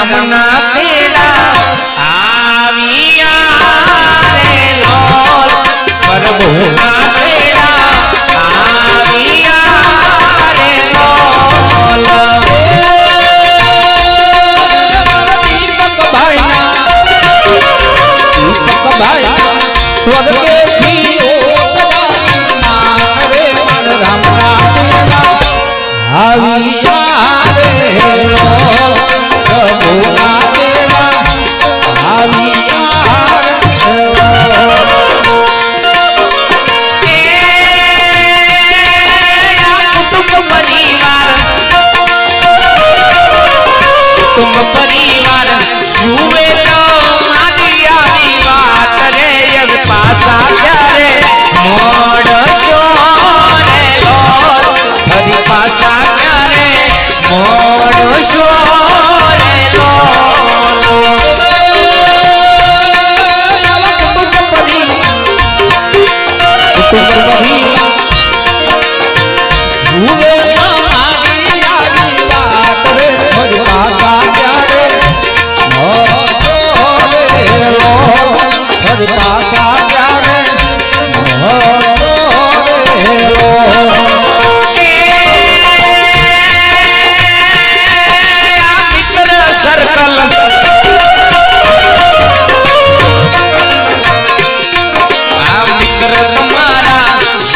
રામના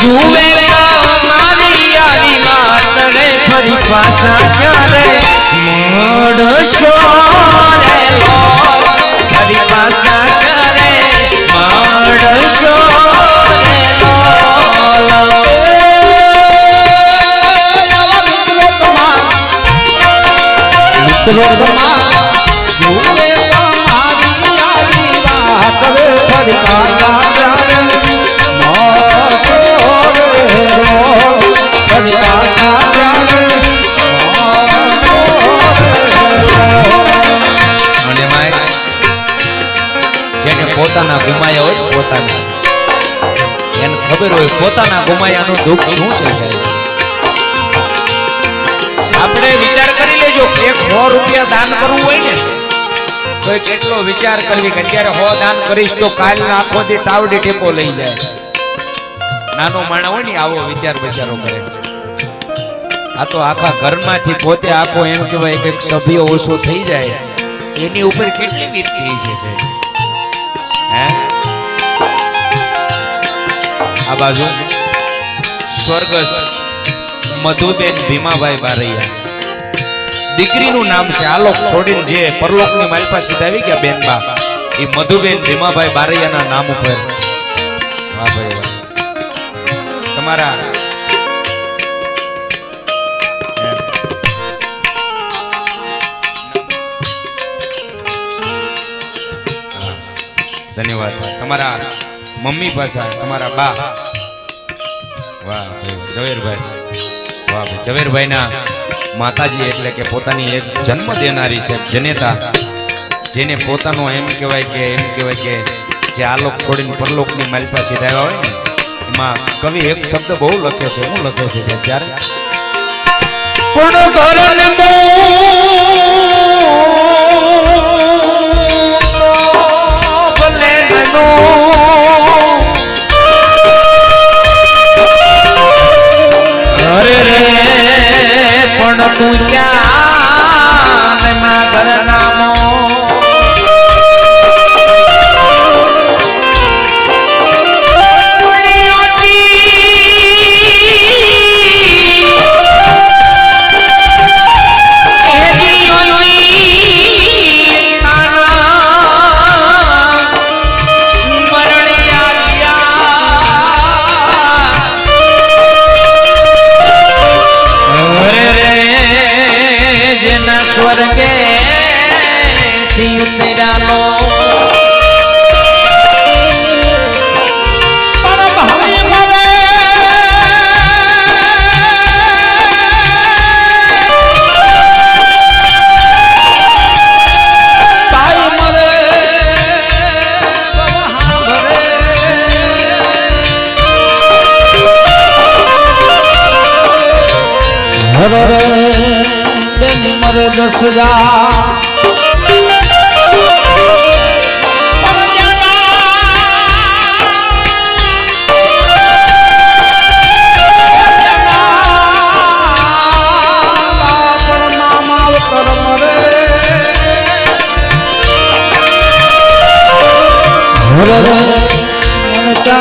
જુએ તો મારી આવી વાત રે ફરી પાછા ક્યારે મોડશો રે ફરી પાછા ક્યારે મોડશો મિત્રો પોતાના ગુમાયા હોય પોતાના. એને ખબર હોય પોતાના ગુમાયાનું દુઃખ શું છે સાહેબ? આપણે વિચાર કરી લેજો, એક સો રૂપિયા દાન કરવું હોય ને, તો કેટલો વિચાર કરવી કે અત્યારે હો દાન કરીશ તો કાલ આખો દી તાવડી ટેપો લઈ જાય. નાનો માણા હોય ને, આવો વિચાર વિચારો કરે. આ તો આખા ઘરમાંથી પોતે આપો એમ કહેવાય કે સભ્ય ઓછો થઈ જાય. એની ઉપર કેટલી વીતી છે સાહેબ? હે? આ બાજુ સ્વર્ગસ્થ મધુબેન ભીમાભાઈ બારૈયા દીકરીનું નામ છે આલોક છોડીને જે પરલોકની માલપા સીધા આવી ગયા બેનબા એ મધુબેન ભીમાભાઈ બારૈયાના નામ ઉપર. વાહ ભાઈ તમારા ધન્યવાદ. તમારા મમ્મી પાછા તમારા બા. વાહ ભાઈ, ઝવેરભાઈ. વાહ ભાઈ, ઝવેરભાઈના માતાજી એટલે કે પોતાની એક જન્મ દેનારી છે જનેતા. જેને પોતાનો એમ કહેવાય કે, એમ કહેવાય કે જે આલોક છોડીને પરલોકની માલપા સીધા હોય ને, એમાં કવિ એક શબ્દ બહુ લખે છે. શું લખે છે અત્યારે ત્યારે? ભલે અરે રે પણ તું ક્યાં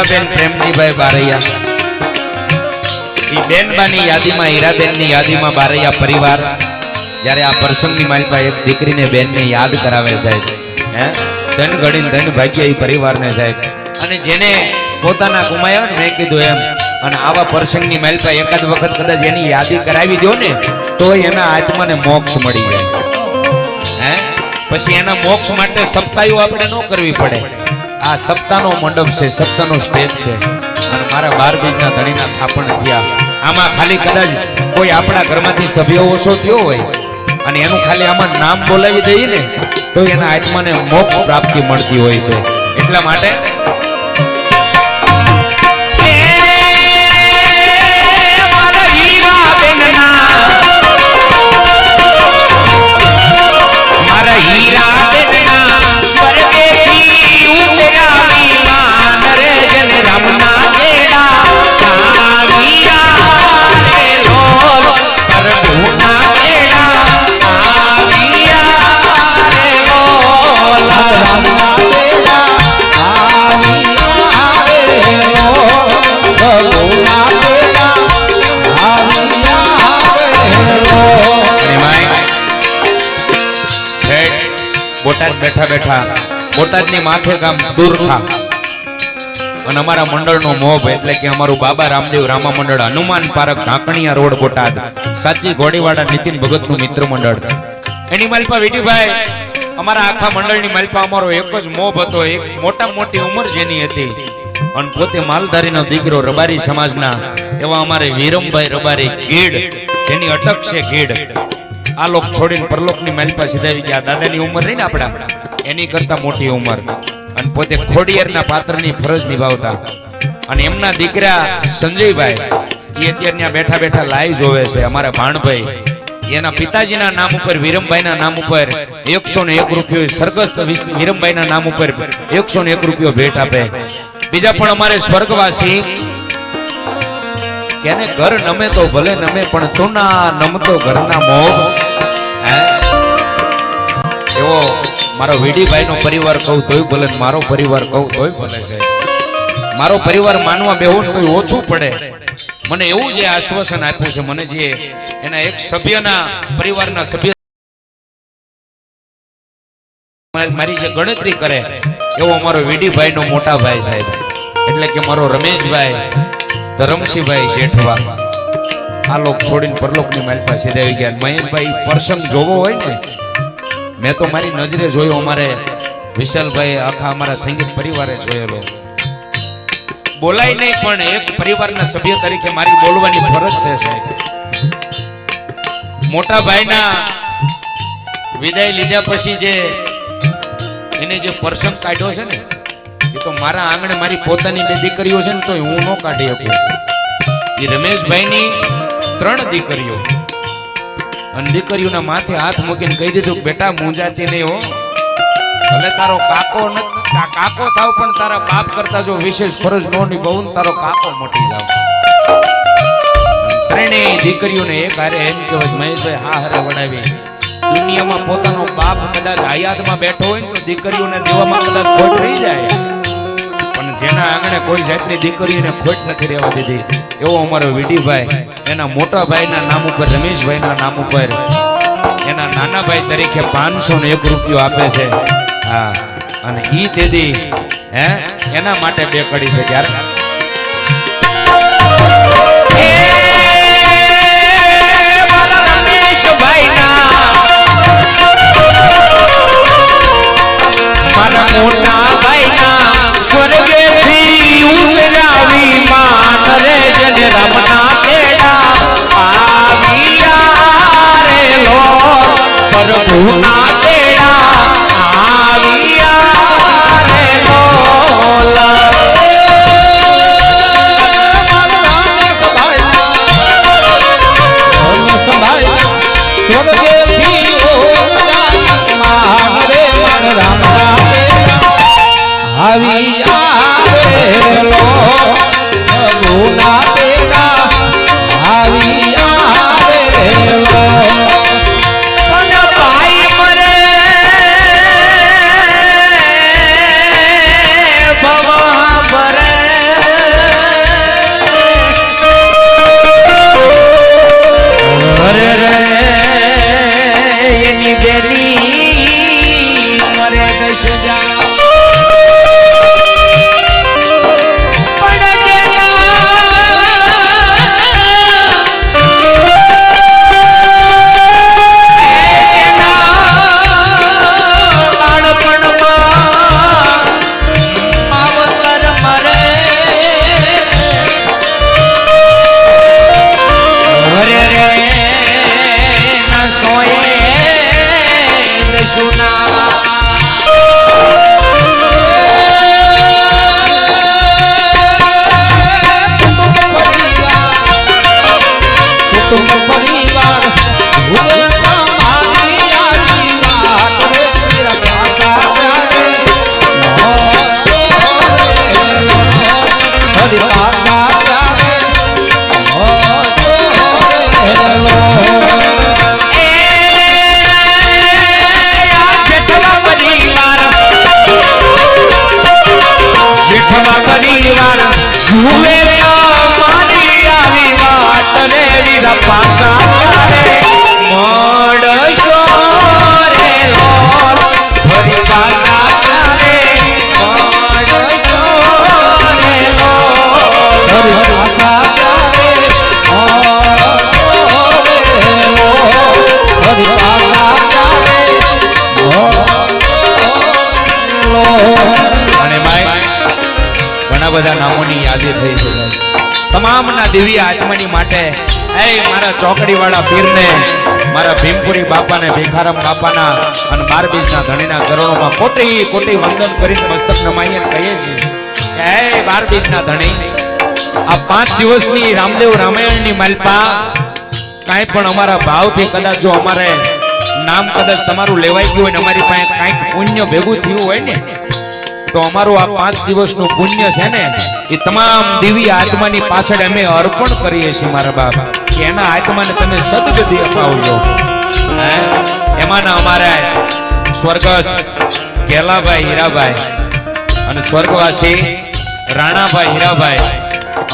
હીરાબેન પ્રેમજીભાઈ બારૈયા. બેનબાની યાદીમાં, હીરાબેનની યાદીમાં બારૈયા પરિવાર, જ્યારે આ પ્રસંગની માલિકા એક દીકરીને બેનને યાદ કરાવે સાહેબ હે? ધન ઘડીને ધન ભાગ્ય એ પરિવારને સાહેબ અને જેને પોતાના ગુમાયા ને મેં કીધું એમ, અને આવા પ્રસંગની માલિકા એકાદ વખત કદાચ એની યાદી કરાવી દો ને તો એના આત્માને મોક્ષ મળી જાય. હે? પછી એના મોક્ષ માટે સપ્તાહીઓ આપણે ન કરવી પડે. આ સપ્તાહનો મંડપ છે, સપ્તાહનો સ્ટેજ છે. અને મારા બાર બીજના ધણીના થાપણ થયા. આમાં ખાલી કદાચ કોઈ આપણા ઘરમાંથી સભ્યો ઓછો થયો હોય અને એનું ખાલી આમાં નામ બોલાવી દઈએ ને, તો એના આત્માને મોક્ષ પ્રાપ્તિ મળતી હોય છે. એટલા માટે બોટાદ બેઠા બેઠા, બોટાદની માથે ગામ દૂરખા અને અમારા મંડળનો મોભ એટલે કે અમારું બાબા રામદેવ રામા મંડળ, હનુમાન પાર્ક, ઢાંકણિયા રોડ, બોટાદ. સાચી ઘોડીવાડા નીતિન ભગતનું મિત્ર મંડળ. એની માલપા વિડીભાઈ અમારા આખા મંડળની માલપા અમારો એક જ મોભ હતો, એક મોટા મોટી ઉંમર જેની હતી. અને પોતે માલધારીનો દીકરો રબારી સમાજના, એવા અમારે વીરમભાઈ રબારી ગીડ, જેની અટક છે ગીડ. આ લોક છોડીને પરલોકની પાસે આવી ગયા. દાદાની ઉંમર રહી ને આપણા? એની કરતા મોટી ઉંમર. અને પોતે ખોડિયારના પાત્રની ફરજ નિભાવતા. અને એમના દીકરા સંજયભાઈ, એ અત્યારે ત્યાં બેઠા બેઠા લાઈ જોવે છે, અમારા ભાણભાઈ. એના પિતાજીના નામ ઉપર, વિરમભાઈના નામ ઉપર એકસો ને એક રૂપિયો સરગસ્ત વિસ- વિરમભાઈના નામ ઉપર એકસો ને એક રૂપિયો ભેટ આપે. બીજા પણ અમારે સ્વર્ગવાસી, કેને ઘર નમે તો ભલે નમે, પણ તું ના નમતો ઘરના મોહ. એવો મારો વીડીભાઈ નો પરિવાર કહું તોય ભલે મારો પરિવાર કહું તોય ભલે છે. મારો પરિવાર માનવા બેહું તોય ઓછું પડે. મને એવું જે આશ્વાસન આપ્યું છે, મને જે એના એક સભ્યના પરિવારના સભ્ય મારી જે ગણતરી કરે, એવો અમારો વીડીભાઈ નો મોટા ભાઈ સાહેબ. એટલે કે મારો રમેશભાઈ, ધરમસિંહભાઈ જેઠવા આ લોક છોડીને પરલોકની મારી પાસે આવી ગયા. મહેશભાઈ પ્રસંગ જોવો હોય ને મેં તો મારી નજરે જોયો અમારે વિશાલભાઈ આખા અમારા સંગીત પરિવારે જોયેલો. બોલાય નહીં પણ એક પરિવારના સભ્ય તરીકે મારી બોલવાની ફરજ છે મોટા ભાઈના વિદાય લીધા પછી જે એને જે પ્રસંગ કાઢ્યો છે ને, એ તો મારા આંગણે મારી પોતાની બે દીકરીઓ છે ને તો હું ન કાઢી શકું. એ રમેશભાઈની ત્રણ દીકરીઓ. અને દીકરીઓના માથે હાથ મૂકીને કહી દીધું, બેટા, મૂંઝાતી નહીં હો. ભલે તારો કાકો કાકો થાવ, પણ તારા બાપ કરતા જો વિશેષ ફરજ નો નિભાવું તારો કાકો મોટી જાવ. ત્રણેય દીકરીઓને એક હારે એમ કહેવાય, મહેશભાઈ, હા હારે વડાવી. દુનિયામાં પોતાનો બાપ કદાચ હયાતમાં બેઠો હોય તો દીકરીઓને દેવામાં કદાચ ખોટ રહી જાય. પણ જેના આંગણે કોઈ જાતની દીકરીને ખોટ નથી રહેવા દીધી. એવો અમારો વિડીભાઈ એના મોટા ભાઈના નામ ઉપર, રમેશભાઈના નામ ઉપર, એના નાના ભાઈ તરીકે પાંચસો ને એક રૂપિયો આપે છે. હા, અને ઈ તેદી હે, એના માટે બે કડી છે ત્યારે મોટા ભાઈના સ્વર્ગેથી ઉતરાવી માન રે જન રમના લો પ્રભુના દિવ્ય આત્માની માટે. એ મારા ચોકડીવાળા પીરને, મારા ભીમપુરી બાપાને, ભીખારામ બાપાના અને બારબીજના ધણીના ચરણોમાં કોટી કોટી વંદન કરીને મસ્તક નમાઈએ કહીએ છીએ. કે હે બાર ધણી, આ પાંચ દિવસની રામદેવ રામાયણની માલપા કાંઈ પણ અમારા ભાવથી કદાચ જો અમારે નામ કદાચ તમારું લેવાઈ ગયું હોય ને અમારી પાસે કાંઈક પુણ્ય ભેગું થયું હોય ને, તો અમારું આ પાંચ દિવસનું પુણ્ય છે ને એ તમામ દિવ્ય આત્માની પાછળ અમે અર્પણ કરીએ છીએ, મારા બાપ. કે એના આત્માને તમે સદગતિ અપાવજો? એમાંના અમારા સ્વર્ગસ્થ કેલાભાઈ હીરાભાઈ અને સ્વર્ગવાસી રાણાભાઈ હીરાભાઈ,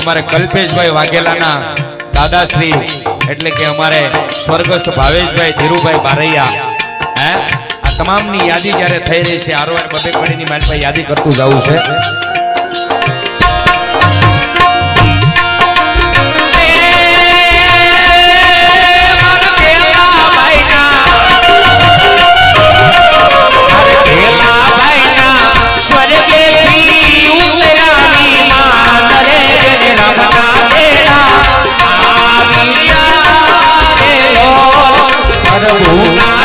અમારે કલ્પેશભાઈ વાઘેલાના દાદાશ્રી, એટલે કે અમારે સ્વર્ગસ્થ ભાવેશભાઈ ધીરુભાઈ બારૈયા. હે? આ તમામની યાદી જ્યારે થઈ રહી છે, આરોવાર બબે કડીની મારી યાદી કરતું જવું છે. પ્રભુના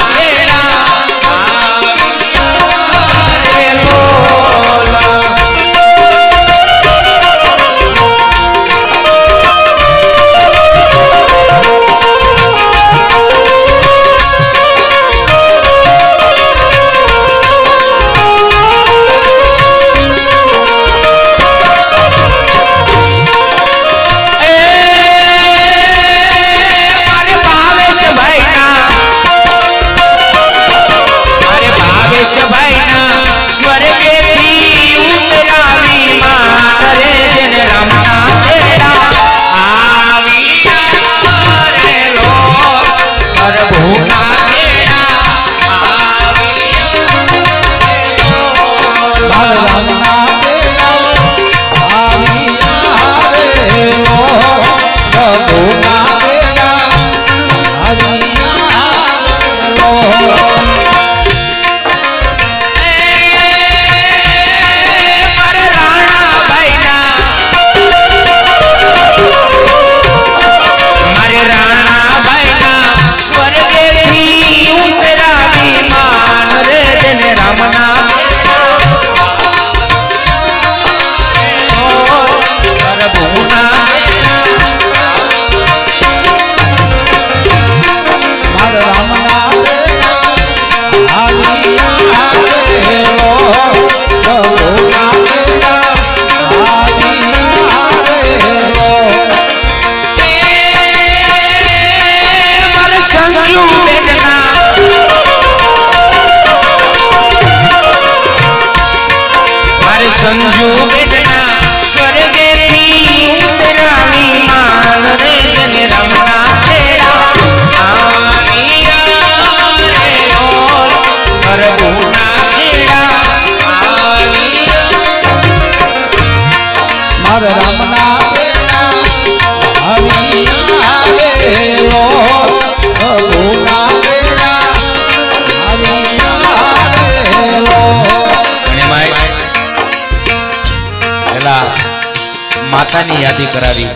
માતાની કરાવી.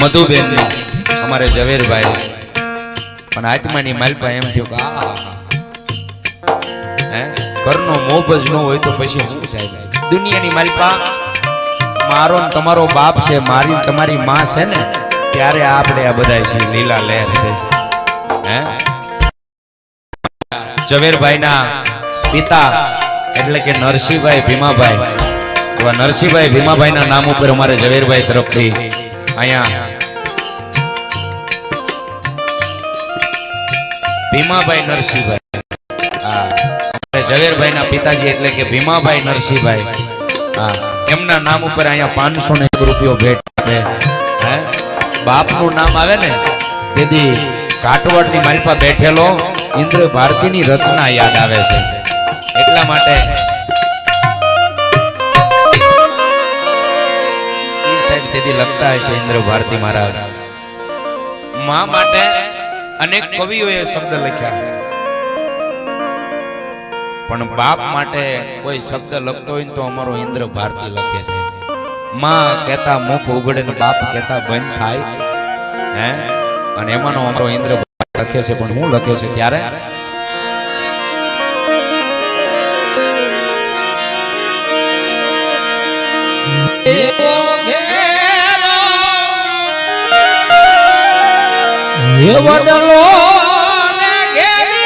મધુબેનની, અમારે ઝવેરભાઈ પણ આત્માની માલપા એમ થયું કે, આ ઘરનો મોભ જ ન હોય તો પછી શું સાહેબ દુનિયાની માલપા, મારો તમારો બાપ છે, મારી તમારી માં છે ને, ત્યારે આપણે આ બધા છે લીલા લહેર છે. હે? ઝવેરભાઈના પિતા, એટલે કે નરસિંહભાઈ ભીમાભાઈ એવા નરસિંહભાઈ ભીમાભાઈના નામ ઉપર અમારે ઝવેરભાઈ તરફથી અહીંયા ભીમાભાઈ નરસિંહભાઈ. હા ઝવેરભાઈના પિતાજી એટલે કે ભીમાભાઈ નરસિંહભાઈ. હા, એમના નામ ઉપર અહીંયા પાંચસો ને એક રૂપિયો ભેટ આપે. હે? બાપનું નામ આવે ને, તેથી કાટવડની માલપા બેઠેલો ઇન્દ્ર ભારતીની રચના યાદ આવે છે. એટલા માટે તેથી લખતા હશે ઇન્દ્ર ભારતી મહારાજ. મા માટે અનેક કવિઓએ શબ્દ લખ્યા પણ બાપ માટે કોઈ શબ્દ લખતો હોય તો અમારો ઇન્દ્ર ભારતી લખે છે. માં કહેતા મુખ ઉગડે ને બાપ કહેતા બંધ થાય. હે? અને એમાંનો અમારો ઇન્દ્ર લખે છે. પણ હું લખે છે ત્યારે એ વડલો ને ઘેરી.